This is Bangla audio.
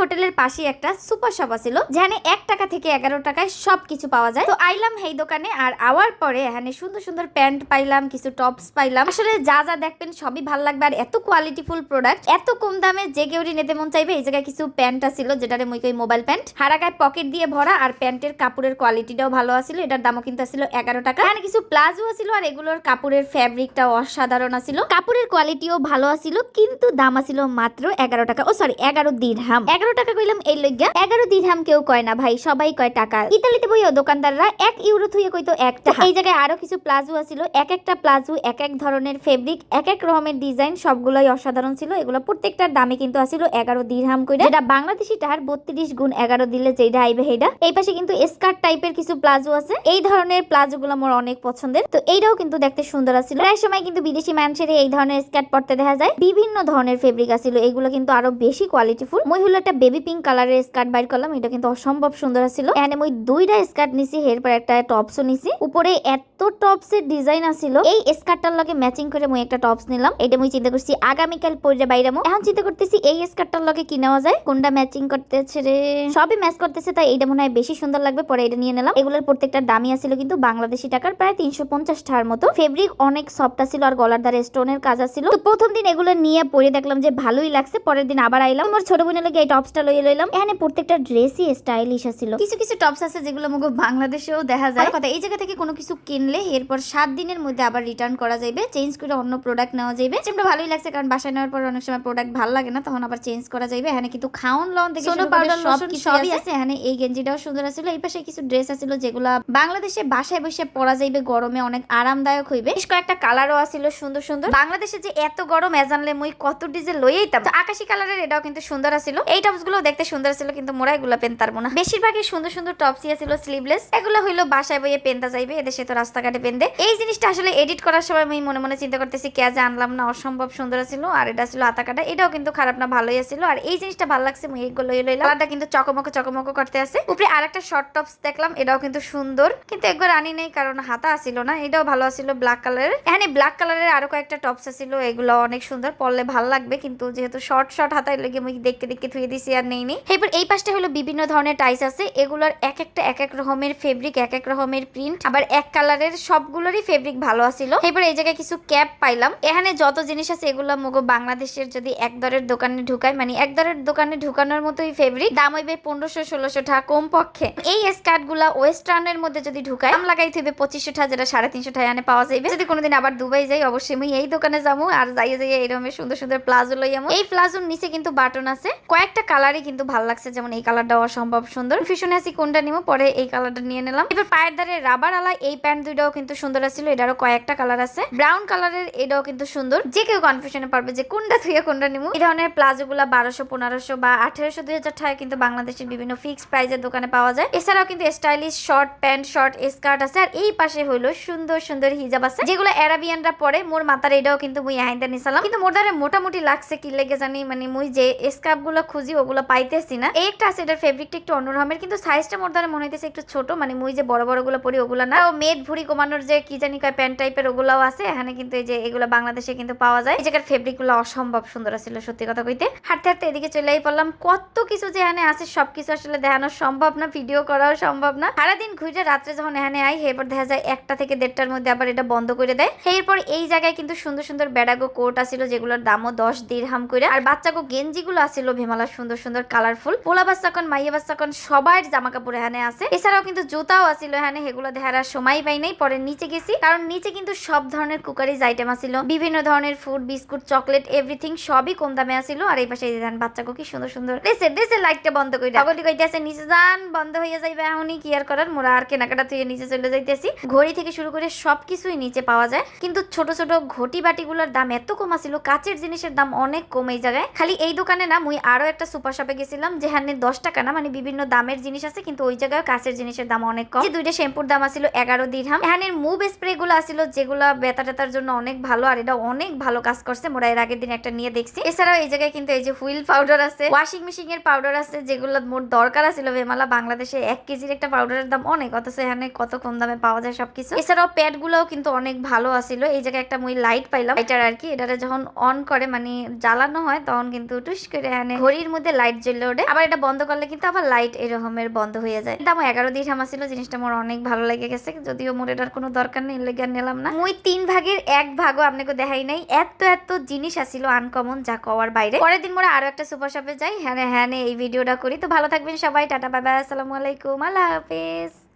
হোটেলের পাশে একটা সুপার শপ আছিল, যেখানে এক টাকা থেকে এগারো টাকায় সবকিছু পাওয়া যায়। তো আইলাম এই দোকানে, আর আওয়ার পরে এখানে সুন্দর সুন্দর প্যান্ট পাইলাম, কিছু টপস পাইলাম। আসলে যা যা দেখবেন সবই ভালো লাগবে, আর এত কোয়ালিটিফুল প্রোডাক্ট এত কম দামে যে কেউরি নিতে মন চাইবে, এই জায়গায় কিছু প্যান্ট আছিল, যেটারে মুই কই মোবাইল প্যান্ট। হারাকায় পকেট দিয়ে ভরা, আর প্যান্টের কাপড়ের কোয়ালিটিটাও ভালো আছিল, এটার দামও কিন্তু আছিল এগারো টাকা। এখানে কিছু প্লাজো আছিল, আর এগুলোর কাপড়ের ফ্যাব্রিকটাও অসাধারণ আছিল। কাপড়ের কোয়ালিটিও ভালো আছিল, কিন্তু দাম আছিল মাত্র এগারো টাকা, ও সরি এগারো দিরহাম। এগারো টাকা কইলাম এই লইগা এগারো দিরহাম কেউ কয় না ভাই সবাই কয় টাকা। ইতালিতে বইও দোকানদাররা এক ইউরো থুয়ে কইতো এক টাকা। এই জায়গায় আরও কিছু প্লাজো আছিল এক একটা প্লাজো এক এক ধরনের ফেব্রিক এক এক রকমের ডিজাইন সবগুলোই অসাধারণ ছিল। এগুলো প্রত্যেকটার দামে কিন্তু আছিল এগারো দিরহাম করে যেটা বাংলাদেশি টাকার বত্রিশ গুণ এগারো দিলে যেটা আইবে সেইটা এই পাশে কিন্তু স্কার্ট টাইপের কিছু প্লাজো আছে। এই ধরনের প্লাজো গুলো আমার অনেক পছন্দের। তো এইটাও কিন্তু দেখতে সুন্দর আছিল। প্রায় সময় কিন্তু বিদেশি মানুষের এই ধরনের স্কার্ট পরতে দেখা যায়। বিভিন্ন ধরনের ফেব্রিক আছিল এগুলো কিন্তু আরও বেশি কোয়ালিটিফুল মই হলো একটা বেবি পিঙ্ক কালারের স্কার্ট বাইর করলাম। এটা কিন্তু অসম্ভব সুন্দর ছিল। এখানে আমি দুইটা স্কার্ট নিছি, এরপর একটা টপসও নিছি। উপরে এত টপসের ডিজাইন আছিল এই স্কার্টটার লগে ম্যাচিং করে মই একটা টপস নিলাম। এটা মই চিন্তা করছি আগামীকাল পরে বাইরামো এখন চিন্তা করতেছি এই স্কার্টটার লগে কি নেওয়া যায়? কোনটা ম্যাচিং করতেছে রে? সবই ম্যাচ করতেছে তাই এটা মনে হয় বেশি সুন্দর লাগবে পরে এটা নিয়ে নিলাম। এগুলোর প্রত্যেকটা দামই আছিল কিন্তু বাংলাদেশি টাকার প্রায় তিনশো পঞ্চাশ টাকার মতো। ফেব্রিক অনেক সফট আছিল আর গলার ধারে স্টোনের কাজ আছিল তো প্রথম দিন এগুলো নিয়ে পরে দেখলাম যে ভালোই লাগছে পরের দিন আবার আইলাম। আমার ছোট বোনের লগে এই টপসটা লইয়ে লইলাম। এখানে প্রত্যেকটা ড্রেসই স্টাইলিশ আছিল কিছু কিছু টপস আছে যেগুলো মুগো বাংলাদেশেও দেখা যায়। কথা এই জায়গা থেকে কোনো কিছু কিনলে এরপর সাত দিনের মধ্যে আবার রিটার্ন করা যাবে চেঞ্জ করে অন্য প্রোডাক্ট নেওয়া যাবে যেটা ভালোই লাগছে কারণ বাসায় নেওয়ার পর অনেক সময় প্রোডাক্ট ভালো লাগে না তখন আবার চেঞ্জ করা যাবে এখানে কিন্তু খাওন লন থেকে সোনো করে সব সবই আছে। এখানে এই গেঞ্জিটাও সুন্দর আছিল। এই পাশে কিছু ড্রেস আছিল যেগুলা বাংলাদেশে বাসায় বসে পরা যাইবে গরমে অনেক আরামদায়ক হইবে। বেশ কয়েকটা কালারও আছিল সুন্দর সুন্দর। বাংলাদেশে যে এত গরম এজানলে মুই কত ডিজে লইয়াইতাম তো আকাশি কালারের এটাও কিন্তু সুন্দর আছিল। এই টপসগুলো দেখতে সুন্দর ছিল কিন্তু মোরা এগুলো পেন পারব না বেশিরভাগই সুন্দর সুন্দর টপসই আছিল স্লিভলেস এগুলো হইল বাসায় বইয়ে পেনটা যাইবে এদেশে তো রাস্তাঘাটে পেনদে এই জিনিসটা আসলে এডিট করার সময় আমি মনে মনে চিন্তা করতেছি, কে যে আনলাম না, অসম্ভব সুন্দর ছিল আর এটা ছিল আতা কাটা এটাও কিন্তু খারাপ না, ভালোই আছিল। আর এই জিনিসটা ভালো লাগছে, মুই এইগুলো লই লইলাম। কালারটা কিন্তু চকমকো চকমকো করতে আছে। উপরে আরেকটা শর্ট টপস দেখলাম, এটাও কিন্তু সুন্দর। কিন্তু একবার আনি নেই, কারণ হাতা আসিল না, এটাও ভালো আছিল ব্ল্যাক কালারের এখানে ব্ল্যাক কালারের আরও কয়েকটা টপস আছিল, এগুলো অনেক সুন্দর, পরলে ভালো লাগবে, কিন্তু যেহেতু শর্ট শর্ট হাতায় লেগে মুই দেখতে দেখতে থুয়ে দিছি আর নেই নি এরপর এই পাশটা হলো বিভিন্ন ধরনের টাইস আছে, এগুলোর এক একটা, এক এক রকমের ফেব্রিক এক এক রকমের প্রিন্ট আবার এক কালারের সবগুলোরই ফেব্রিক ভালো আছিল। এরপর এই জায়গায় কিছু ক্যাপ পাইলাম। এখানে যত জিনিস আছে এগুলো মগো বাংলাদেশের যদি এক দরের দোকানে ঢুকায় মানে এক দরের দোকানে ঢুকানোর মতোই ফেব্রিক দাম হইবে পনেরোশো, ষোলোশো টাকা কম পক্ষে এই স্কার্টগুলা ওয়েস্টার্নের মধ্যে যদি ঢুকায়, দাম লাগাই থইবে পঁচিশশো টাকা, যেটা সাড়ে তিনশো টাকা এনে পাওয়া যাবে যদি কোনোদিন আবার দুবাই যাই, অবশ্যই আমি এই দোকানে যাব আর যাইয়ে যাইয়ে এইরকম সুন্দর সুন্দর প্লাজো লই আমো। এই প্লাজোর নিচে কিন্তু বাটন আছে। কয়েকটা কালারই কিন্তু ভালো লাগছে, যেমন এই কালারটা অসম্ভব সুন্দর। ফিশনে আসি কোনটা নিবো পরে এই কালারটা নিয়ে নিলাম। এবার পায়ের ধারে রাবার আলা এই প্যান্ট দুইটাও কিন্তু সুন্দর আছিল এটারও কয়েকটা কালার আছে। ব্রাউন কালারের এটাও কিন্তু সুন্দর। যে কেউ কনফিউশনে পারবে যে কোনটা থুয়ে কোনটা নিবো। এই ধরনের প্লাজো গুলা বারোশো, পনেরোশো বা আঠেরোশো দুই হাজার টাকা কিন্তু বাংলাদেশের বিভিন্ন ফিক্সড প্রাইজের দোকানে পাওয়া যায়। এছাড়াও কিন্তু stylish short pant short skirt আছে। আর এই পাশে হইল সুন্দর সুন্দর হিজাব আছে। যেগুলো অ্যারাবিয়ানরা পরে, মোর মাথার এটাও কিন্তু মুই আইন্দা নিছিলাম। কিন্তু মোর দ্বারা মোটামুটি লাগছে কি লেগে জানি মানে মুই যে স্কার্ফগুলো খুঁজি, ওগুলো পাইতেছি না। এই একটা আছে, এটার ফেব্রিকটা একটু অন্যরকমের, কিন্তু সাইজটা মোর দ্বারা মনে হইতেছে একটু ছোট। মানে মুই যে বড় বড়গুলো পরি, ওগুলো না। মেদ ভুড়ি কমানোর যে কি জানি কয় প্যান্ট টাইপের ওগুলাও আছে, এখানে কিন্তু এই যে এগুলো বাংলাদেশে কিন্তু পাওয়া যায়। এই জায়গার ফেব্রিকগুলো অসম্ভব সুন্দর ছিল, সত্যি কথা কইতে। হাঁটতে হাঁটতে এদিকে চলেই পড়লাম, কত কিছু যে এখানে আছে, সবকিছু আসলে দেখানো সম্ভব না ভিডিও করাও সম্ভব না। সারাদিন ঘুরে রাত্রে যখন এখানে আই, এরপর দেখা যায় একটা থেকে দেড়টার মধ্যে আবার এটা বন্ধ করে দেয়। এরপর এই জায়গায় কিন্তু সুন্দর সুন্দর বেড়াগো কোট আছিল, যেগুলোর দামও দশ দিরহাম করে আর বাচ্চাগো গেঞ্জি গুলো আছিল, ভেমালা সুন্দর সুন্দর কালারফুল পোলা বাচ্চা কন মাইয়া বাচ্চা কন সবার জামা কাপড় এখানে আছে। এছাড়াও কিন্তু জুতাও আছিল এখানে সেগুলো দেখার সময় পাই নাই। পরে নিচে গেছি। কারণ নিচে কিন্তু সব ধরনের কুকারিজ আইটেম আছিল। বিভিন্ন ধরনের ফুড বিস্কুট চকলেট এভরিথিং সবই কম দামে আছিল। আর এই পাশে যে বাচ্চাকে কি সুন্দর সুন্দর। দেশে দেশে লাইটটা বন্ধ করে সকলি কইতেছে নিচে যান, বন্ধ হয়ে যাইবে এখনই। কি আর করার? মোরা আর কেনাকাটা থেকে নিচে চলে যাইতেছি। ঘড়ি থেকে শুরু করে সবকিছুই নিচে পাওয়া যায়। কিন্তু ছোট ছোট ঘটি বাটিগুলোর দাম এত কম আছিল। কাচের জিনিসের দাম অনেক কম এই জায়গায়। খালি এই দোকানে না, মুই আরও একটা সুপার শপে গেছিলাম, যেখানে দশ টাকা না মানে বিভিন্ন দামের জিনিস আছে, কিন্তু ওই জায়গায় কাচের জিনিসের দাম অনেক কম। দুইটা শ্যাম্পুর দাম আছিল এগারো দিরহাম। এখানের মুভ স্প্রে গুলো আসিল, যেগুলো বেতা টেতার জন্য অনেক ভালো, আর এটা অনেক ভালো কাজ করছে। মোরা এর আগের দিন একটা নিয়ে দেখছি। এছাড়াও এই জায়গায় কিন্তু এই যে হুইল পাউডার আছে, ওয়াশিং মেশিন এর পাউডার আছে, যেগুলো মোট দরকার আছিল বেমালা। বাংলাদেশে এক কেজির একটা পাউডারের দাম অনেক, অথচ এখানে কত কম দামে পাওয়া যায় সবকিছু। এছাড়াও প্যাড গুলোও কিন্তু অনেক ভালো আছিল এই জায়গায় একটা মুই লাইট পাইলাম। এটার আর কি, এটারে যখন অন করে মানে জ্বালানো হয়, তখন কিন্তু টুস করে এখানে ঘড়ির মধ্যে লাইট জ্বলে ওঠে। আবার এটা বন্ধ করলে কিন্তু আবার লাইট এরকমের বন্ধ হয়ে যায়। দাম এগারো দিন আমার ছিল জিনিসটা আমার অনেক ভালো লেগে গেছে, যদিও মোর এটার কোনো দরকার নেই লেগে নিলাম না। মুই তিন ভাগের এক ভাগও আপনাকে দেখাই নাই। এত এত জিনিস আসিল আনকমন যা কওয়ার বাইরে। পরের দিন মোরা আরও একটা সুপার শপে যাই। হ্যাঁ হ্যাঁ এই ভিডিওটা করি। তো ভালো থাকবেন সবাই। টাটা বাবা আসসালামু আলাইকুম। আল্লাহ হাফেজ।